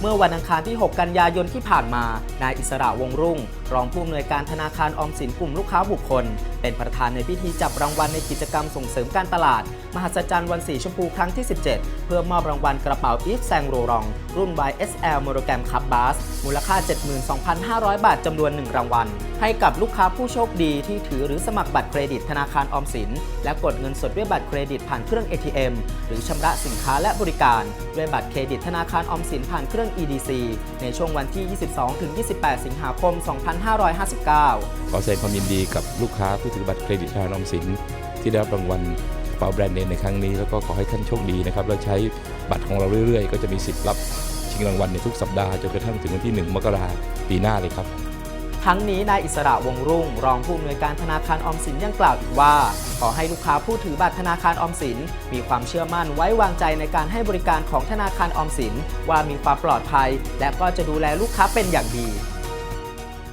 เมื่อวันอังคารที่ 6 กันยายนที่ผ่านมา นายอิสระวงรุ่ง รองผู้อำนวยการธนาคารออมสินกลุ่มลูกค้าบุคคล เป็นประธานในพิธีจับรางวัลในกิจกรรมส่งเสริมการตลาด มหัศจรรย์วันสีชมพูครั้งที่ 17 เพื่อมอบรางวัลกระเป๋าอีฟแซงโรรอง รุ่น YSL m o r o g a m Cup Bus มูลค่า 72,500 บาทจำนวน 1 รางวัล ให้กับลูกค้าผู้โชคดีที่ถือหรือสมัครบัตรเครดิตธนาคารออมสิน และกดเงินสดด้วยบัตรเครดิตผ่านเครื่อง ATM หรือชำระสินค้าและบริการ ด้วยบัตรเครดิตธนาคารออมสินผ่านเครื่อง EDC ในช่วงวันที่ 22-28 สิงหาคม 2559 ขอแสดงความยินดีกับลูกค้าผู้ถือบัตรเครดิตธนาคารออมสินที่ได้รับรางวัลกระเป๋าแบรนด์เนมในครั้งนี้ แล้วก็ขอให้ท่านโชคดีนะครับแล้วใช้บัตรของเราเรื่อย ๆ ก็จะมีสิทธิ์รับชิงรางวัลในทุกสัปดาห์จนกระทั่งถึงวันที่ 1 มกราปีหน้าเลยครับทั้งนี้นายอิสระวงรุ่ง รองผู้อำนวยการธนาคารออมสินยังกล่าวอีกว่า ขอให้ลูกค้าผู้ถือบัตรธนาคารออมสิน มีความเชื่อมั่นไว้วางใจในการให้บริการของธนาคารออมสิน ว่ามีความปลอดภัย และก็จะดูแลลูกค้าเป็นอย่างดี